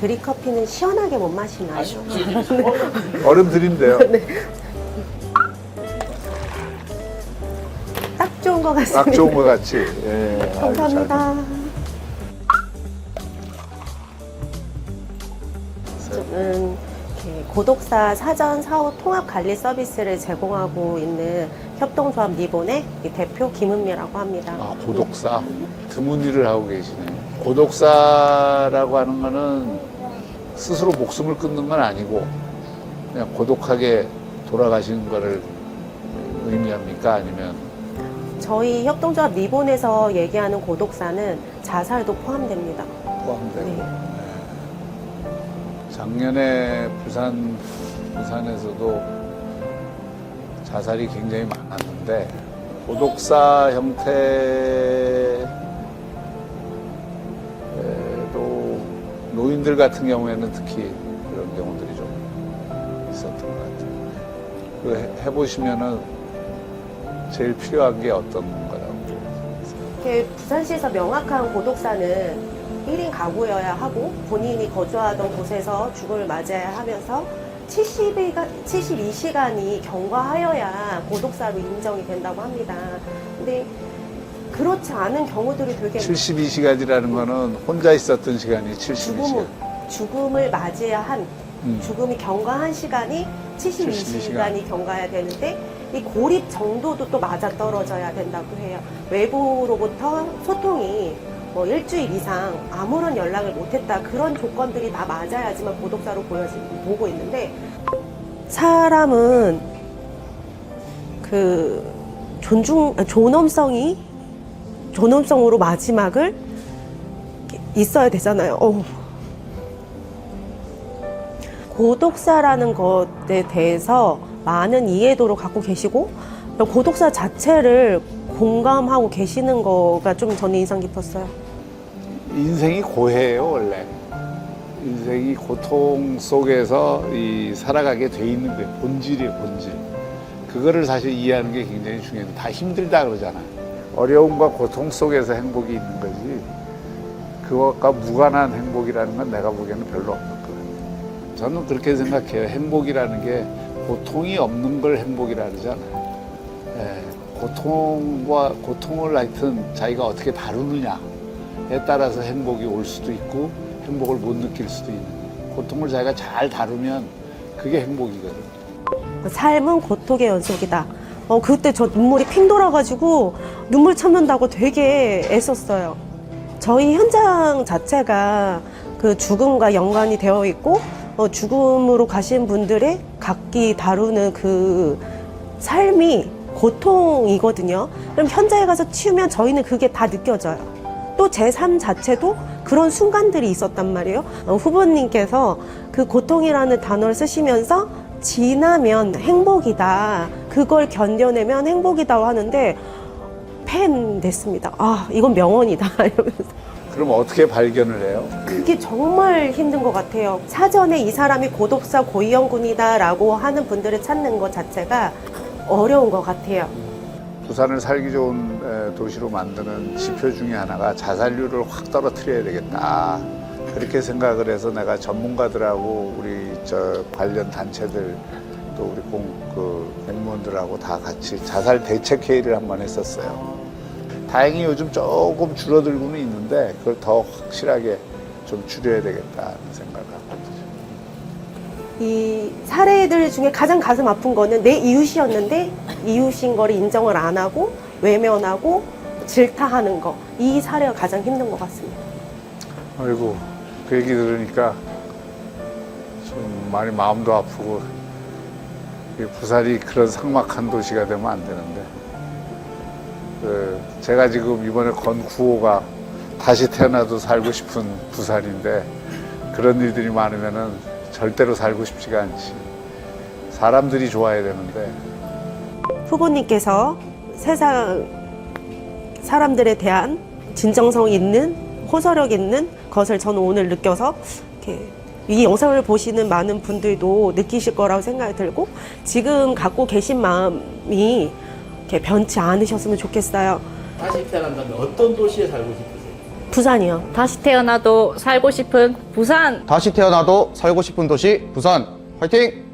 드립커피는 시원하게 못 마시나요? 얼음 드린대요. 딱 좋은 것 같습니다. 딱 좋은 것 같이. 예, 아유, 잘 감사합니다. 저는 이렇게 고독사 사전 사후 통합 관리 서비스를 제공하고 있는 협동조합 리본의 이 대표 김은미라고 합니다. 아, 고독사. 드문 일을 하고 계시네. 고독사라고 하는 거는 스스로 목숨을 끊는 건 아니고 그냥 고독하게 돌아가시는 거를 의미합니까? 아니면 저희 협동조합 리본에서 얘기하는 고독사는 자살도 포함됩니다. 포함되고. 네. 작년에 부산, 부산에서도 자살이 굉장히 많았는데, 고독사 형태 노인들 같은 경우에는 특히 그런 경우들이 좀 있었던 것 같아요. 그 해- 해보시면은 제일 필요한 게 어떤 거라고. 이렇게 부산시에서 명확한 고독사는 1인 가구여야 하고 본인이 거주하던 곳에서 죽음을 맞이해야 하면서 72가, 72시간이 경과하여야 고독사로 인정이 된다고 합니다. 근데 그렇지 않은 경우들이 되게 72시간이라는 거는 혼자 있었던 시간이 72시간. 죽음을, 죽음을 맞이해야 한 음. 죽음이 경과한 시간이 72시간이 경과해야 되는데 이 고립 정도도 또 맞아 떨어져야 된다고 해요. 외부로부터 소통이 뭐 일주일 이상 아무런 연락을 못했다 그런 조건들이 다 맞아야지만 고독사로 보여지 보고 있는데 사람은 그 존중 아, 존엄성이 존엄성으로 마지막을 있어야 되잖아요. 어우. 고독사라는 것에 대해서 많은 이해도를 갖고 계시고 고독사 자체를 공감하고 계시는 거가 좀 저는 인상 깊었어요. 인생이 고해요 원래 인생이 고통 속에서 이 살아가게 돼 있는 거예요 본질이에요 본질 그거를 사실 이해하는 게 굉장히 중요해요 다 힘들다 그러잖아 어려움과 고통 속에서 행복이 있는 거지 그것과 무관한 행복이라는 건 내가 보기에는 별로 없는 것 같아요 저는 그렇게 생각해요 행복이라는 게 고통이 없는 걸 행복이라 그러잖아요 예, 고통과 고통을 하여튼 자기가 어떻게 다루느냐 에 따라서 행복이 올 수도 있고 행복을 못 느낄 수도 있는 거예요. 고통을 자기가 잘 다루면 그게 행복이거든. 삶은 고통의 연속이다. 어, 그때 저 눈물이 핑 돌아가지고 눈물 참는다고 되게 애썼어요. 저희 현장 자체가 그 죽음과 연관이 되어 있고 어, 죽음으로 가신 분들의 각기 다루는 그 삶이 고통이거든요. 그럼 현장에 가서 치우면 저희는 그게 다 느껴져요. 또 제 삶 자체도 그런 순간들이 있었단 말이에요. 어, 후보님께서 그 고통이라는 단어를 쓰시면서 지나면 행복이다. 그걸 견뎌내면 행복이다고 하는데 팬 됐습니다. 아, 이건 명언이다. 이러면서. 그럼 어떻게 발견을 해요? 그게 정말 힘든 것 같아요. 사전에 이 사람이 고독사 고위험군이다라고 하는 분들을 찾는 것 자체가 어려운 것 같아요. 부산을 살기 좋은 에, 도시로 만드는 지표 중에 하나가 자살률을 확 떨어뜨려야 되겠다. 그렇게 생각을 해서 내가 전문가들하고 우리 저 관련 단체들 또 우리 공, 그 공무원들하고 다 같이 자살 대책 회의를 한 번 했었어요. 다행히 요즘 조금 줄어들고는 있는데 그걸 더 확실하게 좀 줄여야 되겠다는 생각을 하고 있죠. 이 사례들 중에 가장 가슴 아픈 거는 내 이웃이었는데 이웃인 거를 인정을 안 하고 외면하고 질타하는 거. 이 사례가 가장 힘든 것 같습니다. 아이고 그 얘기 들으니까 좀 많이 마음도 아프고 이 부산이 그런 삭막한 도시가 되면 안 되는데. 그 제가 지금 이번에 건 구호가 다시 태어나도 살고 싶은 부산인데 그런 일들이 많으면은 절대로 살고 싶지가 않지. 사람들이 좋아야 되는데. 후보님께서 세상 사람들에 대한 진정성 있는 호소력 있는 것을 저는 오늘 느껴서 이렇게 이 영상을 보시는 많은 분들도 느끼실 거라고 생각이 들고 지금 갖고 계신 마음이 이렇게 변치 않으셨으면 좋겠어요. 다시 태어난다면 어떤 도시에 살고 싶으세요? 부산이요. 다시 태어나도 살고 싶은 부산 다시 태어나도 살고 싶은 도시 부산 화이팅!